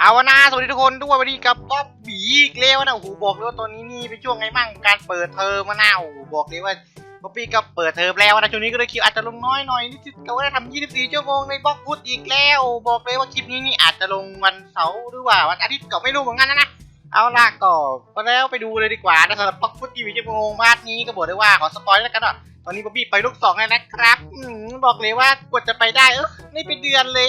เอาวนะสวัสดีทุกคนด้วยวันนี้กับป๊อบบีอีกแล้วนะโอ้โหบอกเลยว่าตอนนี้นี่เป็นช่วงไงมั่งการเปิดเทอมมาหน้าโอ้โหบอกเลยว่าป๊อบบี้ก็เปิดเทอมแล้วนะช่วงนี้ก็เลยคิวอาจจะลงน้อยหน่อยนี่คือก็ได้ทำ24ชั่วโมงในบล็อกฟุตอีกแล้ว บอกเลยว่าคลิปนี้นี่อาจจะลงวันเสาร์หรือว่าวันอาทิตย์ก็ไม่รู้เหมือนกันนะนะเอาล่ะก็ก็แล้วไปดูเลยดีกว่านะสำหรับบล็อกฟุต24ชั่วโมงพาร์ทนี้ก็บอกได้ว่าขอสปอยแล้วกันเนาะตอนนี้ป๊อบบี้ไปลูกสองแล้วนะครับอืมบอกเลยว่ากว่าจะไปได้เออไม่เป็นเดือนเลย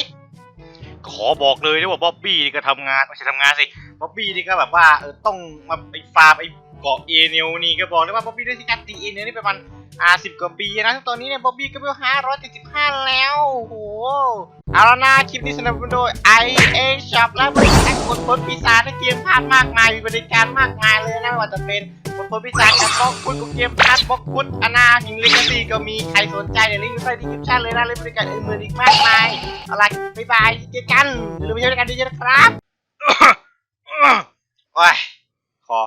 ขอบอกเลยนะว่าบ๊อบบี้นี่ก็ทำงานไม่ใช่ทำงานสิบ๊อบบี้นี่ก็แบบว่าเออต้องมาไปฟาร์มไอ้เกาะเอเนลนี่ก็บอกเลยว่าบ๊อบบี้ได้ที่การตีเอเนลนี่ประมาณอ่าสิบกว่าปีนะตอนนี้เนี่ยบ๊อบบี้ก็เพิ่ห้าร้อยเจ็ดสิบห้าแล้วโอ้โหเอาละนะคลิปนี้สนับสนุนโดย i a Shop และบริการกดพ้นปีศาจในเกมพาร์ทมากมายมีบริการมากมายเลยนะไม่ว่าจะเป็นกดพ้นปีศาจกับบล็อกคุณกับเกมพาร์ทบล็อกคุณอนาหิงลิกซี่ก็มีใครสนใจเดี๋ยวลิงก์อยู่ใต้ดีคริปชั่นเลยนะเลยบริการอื่นๆอีกมากมายเอาล่ะ บ๊ายบายเจอกันอย่าลืมไปเที่ยวด้วยกันเยอะๆนะครับ โอ้ยขอ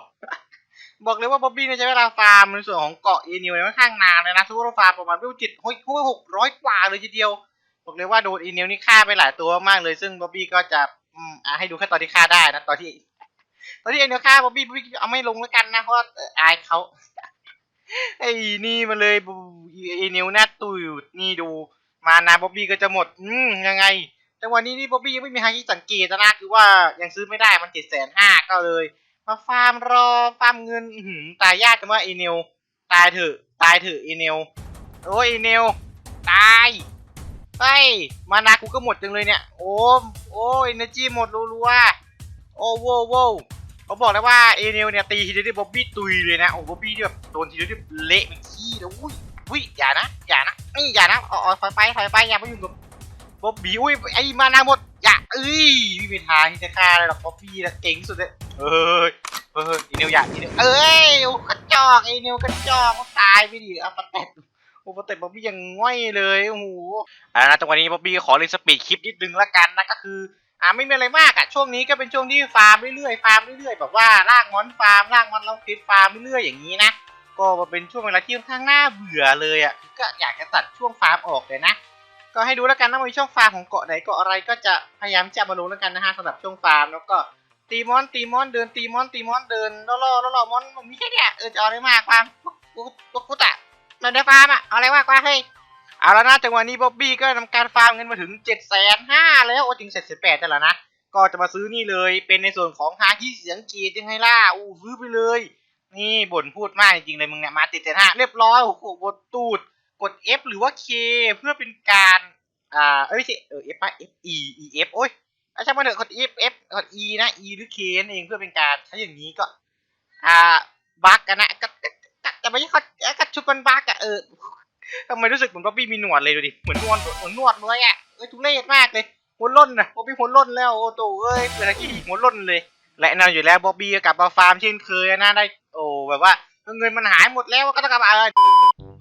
บอกเลยว่าบ๊อบบี้เนี่ยใช้เวลาฟาร์มในส่วนของเกาะเอนิวเนี่ยค่อนข้างนานเลยนะทุกคนฟาร์มประมาณไม่รู้จิตห้ยหกร้อยกว่าเลยทีเดียว บอกเลยว่าโดนเอนิวนี่ฆ่าไปหลายตัวมากเลย ซึ่งบ๊อบบี้ก็จะอืมอะให้ดูแค่ตอนที่ฆ่าได้นะตอนที่ ตอนที่เอนิวฆ่าบ๊อบบี้บ๊อบบี้เอาไม่ลงแล้วกันนะเพราะเอ่ออายเขาไอ้นี่มาเลยเอนิวหน้าตุยนี่ดู มานาบ๊อบบี้ก็จะหมดอืมยังไง แต่วันนี้นี่บ๊อบบี้ยังไม่มีใครที่สังเกตนะคือว่ายังซื้อไม่ได้มันเจ็ดแสนห้าก็เลย มาฟาร์มรอฟาร์มเงินหือตายยากจังว่าเอเนลตายเถอะตายเถอะเอเนลโอ้ยเอเนลตายเฮ้ยมานากูก็หมดจังเลยเนี่ยโอ้โอ้ยเนจีหมดรัวๆโอ้โว้โว้เขาบอกแล้วว่าเอเนลเนี่ยตีทีเดียวบ๊อบบี้ตุยเลยนะโอ้บ๊อบบี้แบบโดนทีเดียวเละเป็นขี้เลยอุ้ยอุ้ยอย่านะอย่านะนี่อย่านะอาเอถอยไปถอยไปอย่ามายุ่กับ บ๊อบบี้อุ้ยไอ้มานาหมดอย่าเอ้ยไม่มีทางที่จะฆ่าได้หรอกบ๊อบบี้นะเก่งสุดเลยเอ้ยเอ้ยอีเนวอย่าอีเนวเอ้ยโอ้กระจอกไอ้เนวกระจอกตายไปดิอาปะเต็ดโอ้ปะเต็ดบ๊อบบี้ยังง่อยเลยโอ้โหอ่านะจังหวะนี้บ๊อบบี้ขอเล่นสปีดคลิปนิดนึงละกันนะก็คืออ่าไม่มีอะไรมากอะช่วงนี้ก็เป็นช่วงที่ฟาร์มเรื่อยๆฟาร์มเรื่อยๆแบบว่าลากมอนฟาร์มลากมอนเราคิดฟาร์มเรื่อยๆอย่างนี้นะก็เป็นช่วงเวลาที่ค่อนข้างน่าเบื่อเลยอะก็อยากจะตัดช่วงฟาร์มออกเลยนะ ก็ให้ดูแล้วกันนะว่ามีช่องฟาร์มของเกาะไหนเกาะอะไรก็จะพยายามจะมาลงแล้วกันนะฮะสำหรับช่วงฟาร์มแล้วก็ตีมอนตีมอนเดินตีมอนตีมอนเดินล่อล่อล่อล่อมอนมีแค่เนี้ยเออจะเอาอะไรมากฟาร์มกูกูกูตะเราได้ฟาร์มอะเอาอะไรมากกว่าเฮ้ยเอาแล้วนะจังหวะนี้บ๊อบบี้ก็ทำการฟาร์มเงินมาถึงเจ็ดแสนห้าแล้วโอ้จริงเสร็จสิบแปดแต่ละนะก็จะมาซื้อนี่เลยเป็นในส่วนของฮาที่เสียงเกียรติยังไงล่ะอู้ซื้อไปเลย นี่บ่นพูดมากจริงๆเลยมึงเนี่ยมาติดเจ็ดห้าเรียบร้อยโอ้โหบนตูด กด F หรือว่า K เพื่อเป็นการอ่าเอ้ยไม่ใช่เออ F ป่ะ F E E F โอ้ยอาช่างมันเถอะกด F F กด E นะ E หรือ K นั่นเองเพื่อเป็นการใช้อย่างนี้ก็ อ่าบักกันนะก็ก็ก็แต่ไม่ใช่เขาก็ชุดมันบักอะเออทำไมรู้สึกเหมือนบ๊อบบี้มีหนวดเลยดูดิเหมือนนวดเหมือนนวดเลยอะเอ้ยทุเรศมากเลยหัวล่นนะบ๊อบบี้หัวล่นแล้วโอ้โตเอ้ยเป็นอะไรที่หัวล่นเลย และแน่นอยู่แล้วบ๊อบบี้ก็กลับมาฟาร์มเช่นเคยนะได้โอ้แบบว่าเงินมันหายหมดแล้วก็ต้องกลับมาเออ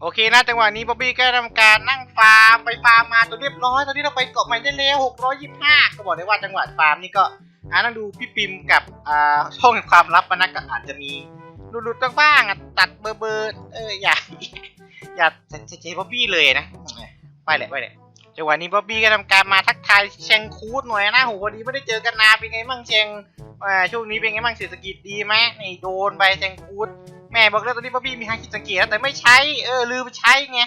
โอเคนะจังหวะนี้บ๊อบบี้ก็ทำการนั่งฟาร์มไปฟาร์มมาจนเรียบร้อยตอนนี้เราไปเกาะใหม่ได้แล้ว625 ก็บอกได้ว่าจังหวะฟาร์มนี่ก็อ่านั่งดูพี่ปิมกับอ่าช่องแห่งความลับมันนะก็อาจจะมีหลุดๆบ้างๆตัดเบอร์เบอร์เอออย่าอย่าจะเจบ๊อบบี้เลยนะไปเลยไปเลยจังหวะนี้บ๊อบบี้ก็ทำการมาทักทายเชงคูดหน่อยนะโหวันนี้ไม่ได้เจอกันนานเป็นไงบ้างเชงอ่าช่วงนี้เป็นไงบ้างเศรษฐกิจดีไหมนี่โดนไปเชงคูด แม่บอกแล้วตอนนี้บ๊อบบี้มีฮาคิสังเกตแล้วแต่ไม่ใช้เออลืมใช้ไง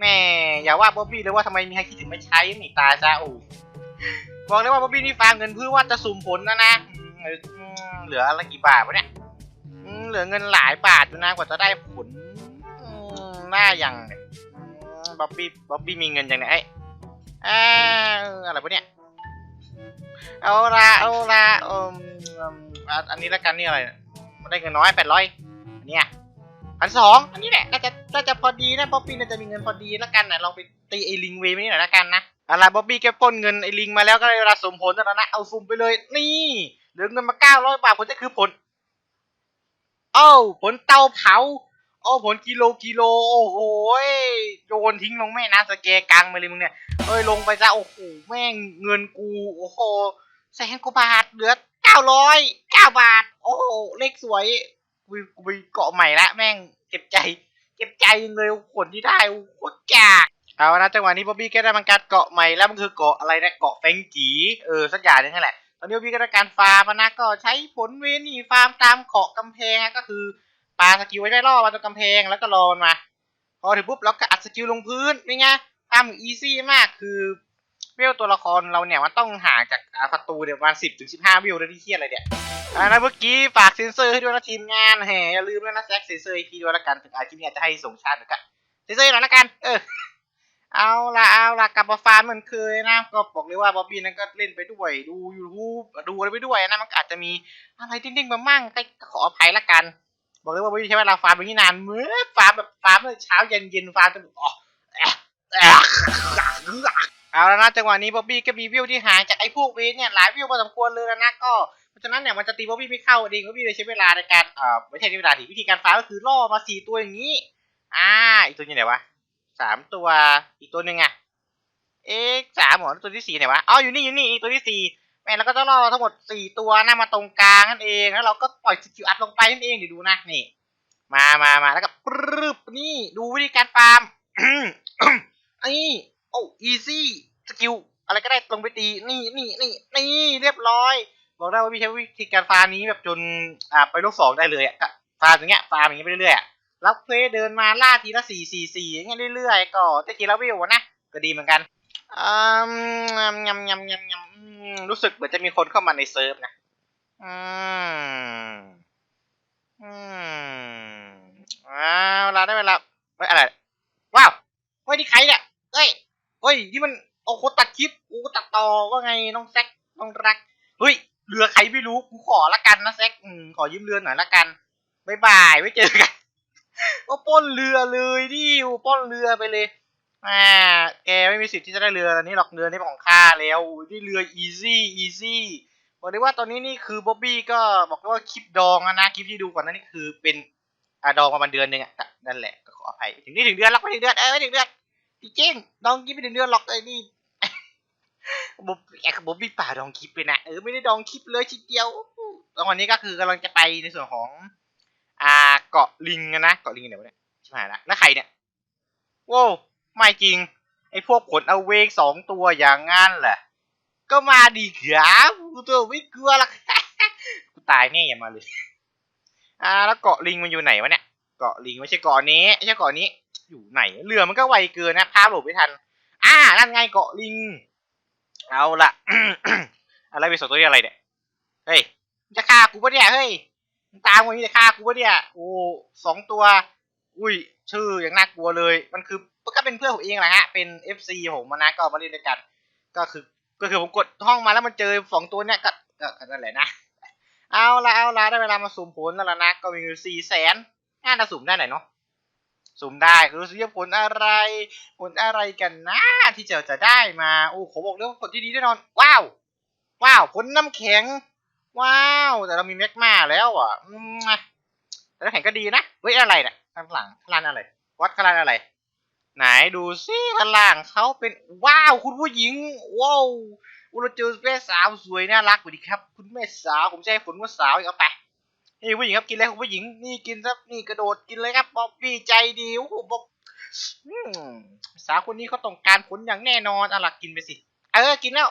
แม่อย่าว่าบ๊อบบี้เลยว่าทำไมมีฮาคิถึงไม่ใช้หนีตาซะอ้บอกเลยว่าบ๊อบบี้นี่ฟาร์มเงินเพื่อว่าจะสุ่มผลนะนะเหลืออะไรกี่บาทวะเนี่ยเหลือเงินหลายบาทอยู่นะกว่าจะได้ผลหน้าอย่างบ๊อบบี้บ๊อบบี้มีเงินอย่างไหนอ้อ่าอะไรวะเนี่ยเอาละเอาละอ,อ,อันนี้แล้วกันนี่อะไรเนี่ยได้เงินน้อยแปดร้อย เนี้ยพันสองอันนี้แหละน่าจะน่าจะพอดีนะบ๊อบบี้น่าจะมีเงินพอดีแล้วกันนะลองไปตีไอ้ลิงเวย์นี่หน่อยละกันนะอะไรบ๊อบบี้แกปล้นเงินไอ้ลิงมาแล้วก็ได้เวลาสมผลแล้วนะเอาซุ่มไปเลยนี่เหลือเงินมาเก้าร้อยบาทผลจะคือผลเอ้าผลเตาเผาโอ้ผลกิโลกิโลโอ้โหยโยนทิ้งลงแม่น้ำสแกกลางไปเลยมึงเนี่ยเอ้ยลงไปซะโอ้โหแม่งเงินกูโอ้โหแสนกว่าบาทเหลือเก้าร้อยเก้าบาท โอ้โหเลขสวย กูไปเกาะใหม่ละแม่งเจ็บใจ เจ็บใจยังเลยผลที่ได้โคตรกากเอานะจังหวะนี้บ๊อบบี้ก็ได้มันการเกาะใหม่แล้วมันคือเกาะอะไรนะเกาะแฟงจีเออสักอย่างนึงแหละตอนนี้พี่ก็ได้การฟาร์มนะก็ใช้ผลเวนี่ฟาร์มตามเกาะกำแพงก็คือปาสกิลไว้ได้ล่อมาตรงกำแพงแล้วก็รอมันมาพอถึงปุ๊บเราก็อัดสกิลลงพื้นนี่ไงทำอีซี่มากคือ เวตัวละครเราเนี่ยมันต้องห่างจากศัตรูเนี่ยประมาณสิบถึงสิบห้าวิวเลยที่เทียอะไรเนี่ยอ่าแล้วเมื่อกี้ฝากเซ็นเซอร์ให้ด้วยนะทีมงานแหมอย่าลืมด้วยนะแซกเซ็นเซอร์ให้พี่ด้วยละกันถึงอาคลิปนี้อาจจะให้ส่งชาติหรือกันเซ็นเซอร์หน่อยละกัน เออ เอาละเอาละกลับมาฟาร์มเหมือนเคยนะ ก็บอกเลยว่าบ๊อบบี้นั้นก็เล่นไปด้วย ดูยูทูบดูอะไรไปด้วยนะมันอาจจะมีอะไรดิ้งๆมามั่งก็ขออภัยละกัน บอกเลยว่าบ๊อบบี้ใช้เวลาฟาร์มไปนี่นานเมื่อฟาร์มแบบฟาร์มตั้งแต่เช้าเย็นเย็นฟาร์มจนแบบอ๋อ เอาแล้วนะจังหวะนี้บ๊อบบี้ก็มีวิวที่ห่างจากไอ้พวกวทเนี่ยหลายวิวพอสมควรเลยนะก็เพราะฉะนั้นเนี่ยมันจะตีบ๊อบบี้ไม่เข้าเองบ๊อบบี้เลยใช้เวลาในการเอ่อไม่ใช่เวลาดิวิธีการฟ้าก็คือล่อมาสี่ตัวอย่างนี้อ่าอีกตัวอยู่ไหนวะสามตัวอีกตัวหนึ่งอะเอ๊ะสามหมอตัวที่สี่ไหนวะอ๋ออยู่นี่อยู่นี่ตัวที่สี่แม่เราก็จะล่อทั้งหมดสี่ตัวนะมาตรงกลางนั่นเองแล้วเราก็ปล่อยสกิลอัดลงไปนั่นเองเดี๋ยวดูนะนี่มามามาแล้วก็ปรึบนี่ดูวิธีการฟาร์มอันนี้ โอ้อีซี่สกิลอะไรก็ได้ลงไปตีนี่นี่นี่นี่เรียบร้อย บอกได้ว่าพี่ใช้วิธีการฟาร์มนี้แบบจนอ่าไปโลกสองได้เลยอะฟาร์มอย่างเงี้ยฟาร์มอย่างเงี้ยไปเรื่อยๆอะรับเควสเดินมาล่าทีละสี่สี่สี่อย่างเงี้ยเรื่อยๆก็ได้ทีละวิวนะก็ดีเหมือนกันอืมยำยำยำยำรู้สึกเหมือนจะมีคนเข้ามาในเซิร์ฟนะอืมอืมเอาละได้เวลาเฮ้ยอะไรว้าวเฮ้ยนี่ใครเนี่ยเฮ้ย เฮ้ยนี่มันเอาคนตัดคลิปกูตัดต่อว่าไงน้องแซกน้องรักเฮ้ยเรือใครไม่รู้กูขอละกันนะแซกอืมขอยืมเรือหน่อยละกันบายบายไว้เจอกันก็ป้นเรือเลยดิวป้นเรือไปเลยอ่าแกไม่มีสิทธิ์ที่จะได้เรืออันนี้หรอกเรือนี่เป็นของข้าแล้วนี่เรือ easy easy บอกเลยว่าตอนนี้นี่คือบ๊อบบี้ก็บอกว่าคลิปดองนะคลิปที่ดูก่อนนั้นนี่คือเป็นอ่าดองประมาณเดือนหนึ่งอะนั่นแหละก็ขออภัยถึงนี่ถึงเดือนรอกไม่ถึงเดือนเออไม่ถึงเดือน พี่เจริงดองคิปไม่ถึงเดือนหรอกไอ้นี่บ๊บแอบบ๊บบี้ป่าดองคลิปเลยนะเออไม่ได้ดองคลิปเลยทีเดียวแล้ววันนี้ก็คือกำลังจะไปในส่วนของ อ่าเกาะลิงนะเกาะลิงไหนวะเนี่ยใช่ไหมละแล้วใครเนี่ยโว้ไม่จริง ไอ้พวกขนเอาเวกสองตัวอย่างงั้นแหละก็มาดีครับกูตัวไม่กลัวหรอกกูตายแน่อย่ามาเลย อ่า แล้วเกาะลิงมันอยู่ไหนวะเนี่ยเกาะลิงไม่ใช่เกาะนี้ไม่ใช่เกาะนี้ อยู่ไหน เรือมันก็ไวเกินนะภาพหลดไม่ทัน อ่านั่นไงเกาะลิง เอาละอะไรไปสองตัวนี้อะไรเนี่ย เฮ้ยจะฆ่ากูปะเนี่ย เฮ้ยมึงตามมึงจะฆ่ากูปะเนี่ย โอ้สองตัว อุ้ย ชื่ออย่างน่ากลัวเลย มันคือก็เป็นเพื่อนผมเองแหละฮะ เป็น FC ผมมานะก็มาเล่นด้วยกัน ก็คือ ก็คือผมกดห้องมาแล้วมันเจอสองตัวเนี้ยก็ก็นั่นแหละนะ เอาละเอาละได้เวลามาสุ่มผลแล้วละนะ ก็มีสี่แสนน่าจะสุ่มได้ไหนเนาะ สุ่มได้คือสิผลอะไร ผลอะไรกันนะที่จะจะได้มา โอ้ขอบอกเลยว่าผลที่ดีแน่นอน ว้าว ว้าวผลน้ำแข็ง ว้าว แต่เรามีแมกมาแล้วอะแต่น้ำแข็งก็ดีนะ เฮ้ยอะไรเนี่ยข้างหลังข้างล่างอะไร วัดข้างล่างอะไร ไหนดูซิข้างล่างเขาเป็นว้าวคุณผู้หญิง ว้าวอุเราเจอแม่สาวสวยน่ารักสวัสดีครับ คุณแม่สาวผมจะให้ฝนว่าสาวอีกเอาไป นี่ผู้หญิงครับกินเลยคุณผู้หญิงนี่กินครับนี่กระโดดกินเลยครับบ๊อบบี้ใจดีโอ้โหบ๊อบสาวคนนี้เขาต้องการผลอย่างแน่นอนเอาล่ะกินไปสิเออกินแล้ว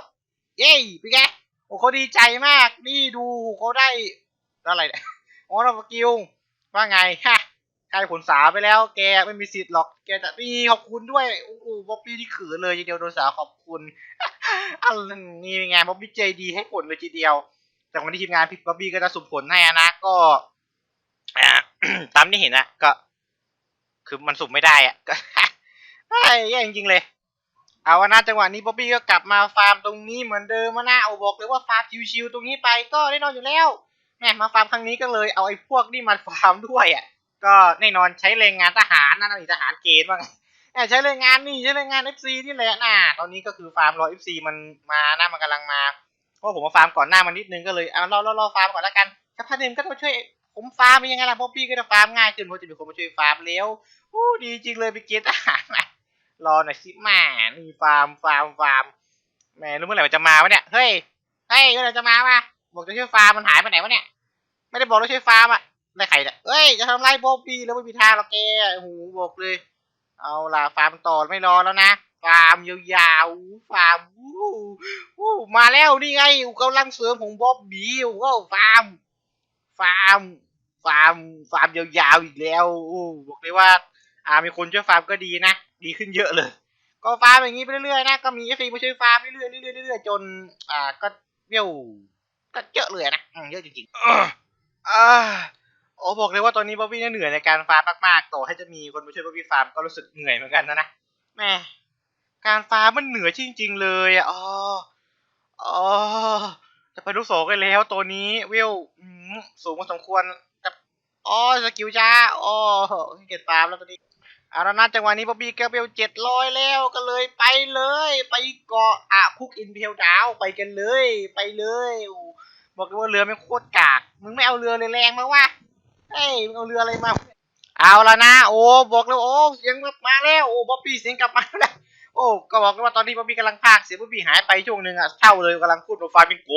เย้เป็นไงโอ้เขาดีใจมาก นี่ดูเขาได้อะไรเนี่ยอ๋อเรากิลว่าไงฮะกลายผลสาวไปแล้ว แกไม่มีสิทธิ์หรอก แกจะนี่ขอบคุณด้วย โอ้โหบ๊อบบี้ที่ขือเลยทีเดียวโดนสาวขอบคุณอันนี้ไงบ๊อบบี้ใจดีให้ผลเลยทีเดียว จากวันที่ทีมงานพี่บ๊อบบี้ก็จะสุ่มผลให้อะนะก็ตามที่เห็นอะก็ คือมันสุ่มไม่ได้อะก็แย่จริงๆเลย เอาวะนะจังหวะนี้บ๊อบบี้ก็กลับมาฟาร์มตรงนี้เหมือนเดิมมานะเอาบอกเลยว่าฟาร์มชิวๆตรงนี้ไปก็แน่นอนอยู่แล้วแหมมาฟาร์มครั้งนี้ก็เลยเอาไอ้พวกนี่มาฟาร์มด้วยอะก็แน่นอนใช้แรงงานทหารนะนี่ทหารเกณฑ์ว่างใช้แรงงานนี่ใช้แรงงาน FC นี่แหละนะตอนนี้ก็คือฟาร์มรอ FC มันมานะมันกำลังมา เพราะผมมาฟาร์มก่อนหน้ามันนิดนึงก็เลยเอารอรอรอฟาร์มก่อนแล้วกันสักพักหนึ่งก็ต้องช่วยผมฟาร์มยังไงล่ะบ๊อบบี้ก็จะฟาร์มง่ายขึ้นเพราะจะมีคนมาช่วยฟาร์มแล้วโอ้ดีจริงเลยไปเกณฑ์ทหารนะรอหน่อยสิแม่นี่ฟาร์มฟาร์มฟาร์มแหม่รู้เมื่อไหร่มันจะมาวะเนี่ยเฮ้ยเฮ้ยเมื่อไหร่จะมาวะบอกจะช่วยฟาร์มมันหายไปไหนวะเนี่ยไม่ได้บอกเราช่วยฟาร์มอะได้ใครเนี่ยเฮ้ยจะทำไรบ๊อบบี้แล้วไม่มีทางหรอกแกโอ้โหบอกเลย เอาล่ะฟาร์มต่อไม่รอแล้วนะ ฟาร์มยาวๆฟาร์มวู้วู้มาแล้วนี่ไงกำลังเสริมของบ๊อบบี้ว้าวฟาร์ม ฟาร์ม ฟาร์ม ฟาร์มยาวๆอีกแล้วอ้บอกเลยว่า อ่ามีคนช่วยฟาร์มก็ดีนะ ดีขึ้นเยอะเลย ก็ฟาร์มอย่างนี้ไปเรื่อยๆนะ ก็มีเอฟซีมาช่วยฟาร์มเรื่อยๆเรื่อยๆเรื่อยๆจน อ่า ก็เบี้ยวก็เยอะเลยนะเยอะจริงๆอ่าโอ้บอกเลยว่าตอนนี้บ๊อบบี้เนี่ยเหนื่อยในการฟาร์มมากๆต่อให้จะมีคนมาช่วยบ๊อบบี้ฟาร์มก็รู้สึกเหนื่อยเหมือนกันนะนะแม่ การฟ้ามันเหนือจริง ๆ เลยอ๋ออ๋อจะไปลูกโสกันแล้วตัวนี้เวลสูงพอสมควรแต่อ๋อสกิลจ้าอ๋อเก็บฟามแล้วตอนนี้เอาละนะจังหวะนี้บ๊อบบี้แกเบลเจ็ดร้อยแล้วก็เลยไปเลย ไปเกาะอะคุกอินเพลดาวไปกันเลย ไปเลยบอกเลยว่าเรือไม่โคตรกาก มึงไม่เอาเรือเลยแรงมาวะเฮ้ยมึงเอาเรืออะไรมา เอาละนะ โอ้บอกเลยโอ้เสียงมาแล้วโอ้บ๊อบบี้เสียงกลับมาแล้ว โอ้ก็บอกเลยว่าตอนนี้บ๊อบบี้กำลังพากเสียงบ๊อบบี้หายไปช่วงหนึ่งอะเท่าเลยกำลังพูดโนฟามิงโก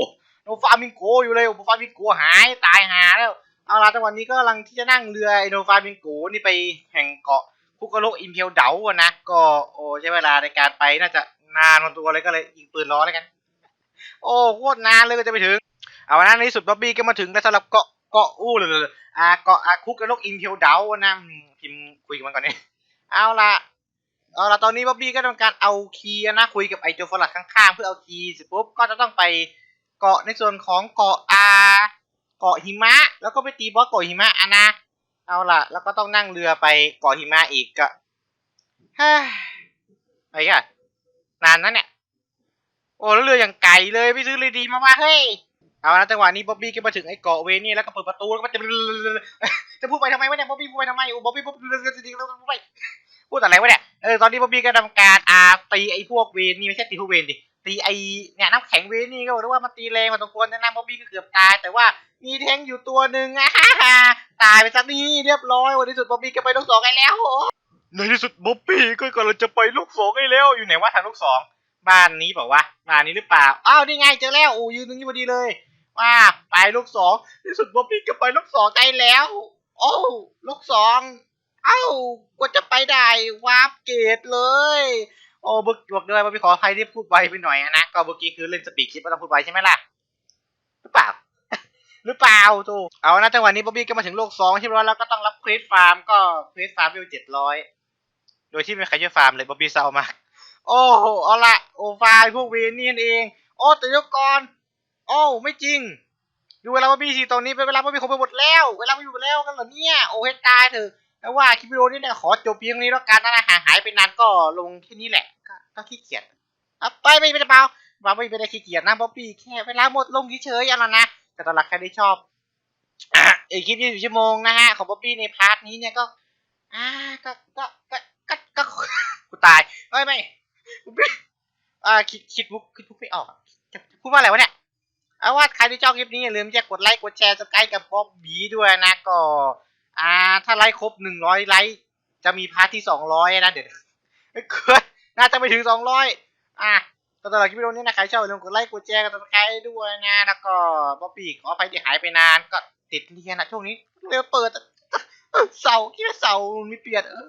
โนฟามิงโกอยู่เลยโนฟามิงโกหายตายหาแล้วเอาละจังหวะนี้ก็กำลังที่จะนั่งเรือไอโนฟามิงโกนี่ไปแห่งเกาะคุกกะโลกอิมเพลเดาอะนะก็โอ้ใช้เวลาในการไปน่าจะนานพอตัวเลยก็เลยยิงปืนล้อแล้วกัน โอ้โคตรนานเลยก็จะไปถึง เอานะในที่สุดบ๊อบบี้ก็มาถึงแล้วสำหรับเกาะเกาะอู้เลยอ่าเกาะอาคุกกะโลกอิมเพลเดาอะนะพิมพ์คุยกันก่อนนี่เอาละ เอาละตอนนี้บ๊อบบี้ก็ต้องการเอาคีย์นะคุยกับไอโจฟลัดข้างๆ เพื่อเอาคีย์เสร็จปุ๊บก็จะต้องไปเกาะในส่วนของเกาะอาเกาะหิมะ แล้วก็ไปตีบอสเกาะหิมะอะนะ เอาล่ะ แล้วก็ต้องนั่งเรือไปเกาะหิมะอีกก็เฮ้ยอะไรกันนานนะเนี่ย โอ้แล้วเรืออย่างไก่เลยไปซื้อเลยดีมาว่าเฮ้ยเอาละจังหวะนี้บ๊อบบี้ก็มาถึงไอ้เกาะเวนี่แล้วก็เปิดประตูแล้วก็จะจะพูดไปทำไมวะเนี่ยบ๊อบบี้พูดไปทำไมโอ้บ๊อบบี้บ๊อบบี้พูดไป พูดอะไรวะเนี่ยเออตอนนี้บ๊อบบี้ก็ทำการอาตีไอ้พวกเวนี่ไม่ใช่ตีพวกเวนดิตีไอ้เนี่ยน้ำแข็งเวนี่ก็บอกว่ามันตีแรงมาตรงควรนะบ๊อบบี้ก็เกือบตาย แต่ว่ามีแทงอยู่ตัวหนึ่งอะตายไปซะนี่เรียบร้อยวันที่สุดบ๊อบบี้ก็ไปลูกสองไงแล้วในที่สุดบ๊อบบี้ก็กำลังจะไปลูกสองไงแล้วอยู่ไหนว่าทางลูกสองบ้านนี้บอกว่าบ้านนี้หรือเปล่าอ้าวนี่ไงเจอแล้วโอ้ยืนตรงนี้พอดีเลยว่าไปลูกสองที่สุดบ๊อบบี้ก็ไปลูกสองได้แล้ว โอ้ลูกสองเอ้ากว่า ไปได้วาร์ปเกตเลย โอ้บึกบอกด้วยบ๊อบบี้ขออภัยที่พูดไวไปหน่อยนะ ก็เมื่อกี้คือเล่นสปีดคลิปไม่ต้องพูดไวใช่ไหมล่ะ หรือเปล่า หรือเปล่าตูเอานะจังหวะนี้บ๊อบบี้ก็มาถึงโลกสองที่ร้อยแล้วก็ต้องรับเควสฟาร์มก็เควสฟาร์มวิวเจ็ดร้อยโดยที่ไม่มีใครช่วยฟาร์มเลยบ๊อบบี้เศร้ามากโอ้โหเอาละโอ้ฟาร์มพวกเวนนี่นั่นเอง โอ้แต่เดี๋ยวก่อนโอ้ไม่จริงดูเวลาบ๊อบบี้สิตอนนี้เป็นเวลาบ๊อบบี้คงไปหมดแล้ว เวลาไม่อยู่แล้วกันเหรอเนี่ย โอ้ให้ตายเถอะ แต่ว่าคลิปวิดีโอนี้เนี่ยขอจบเพียงนี้แล้วกันนะหาหายไปนานก็ลงแค่นี้แหละก็ขี้เกียจเอาไปไม่เป็นไรเปล่าบ๊อบบี้ไม่ได้ขี้เกียจนะบ๊อบบี้แค่เวลาหมดลงเฉยๆเอาละนะแต่ตอนหลักใครที่ชอบอะอีกคลิปยี่สิบชั่วโมงนะฮะของบ๊อบบี้ในพาร์ทนี้เนี่ยก็อ่าก็ก็ก็ก็ก็กูตายเอ้ยไม่บ๊อบบี้อ่าคิดคิดมุกคิดมุกไม่ออกจะพูดว่าอะไรวะเนี่ยเอาว่าใครที่ชอบคลิปนี้อย่าลืมจะกดไลค์กดแชร์สกายกับบ๊อบบี้ด้วยนะก็ อ่า ถ้าไลค์ครบหนึ่งร้อยไลค์จะมีพาร์ทที่สองร้อยนะเดี๋ยวเกินน่าจะไปถึงสองร้อยอะก็ตลอดคลิปวิดีโอนี้นะใครชอบอย่าลืมกดไลค์กดแชร์กดติดตามด้วยนะแล้วก็บ๊อบบี้ขออภัยที่หายไปนานก็ติดเรียนนะช่วงนี้เรียนเปิดอะเสาร์คิดว่าเสาร์มีเปลี่ยนเออ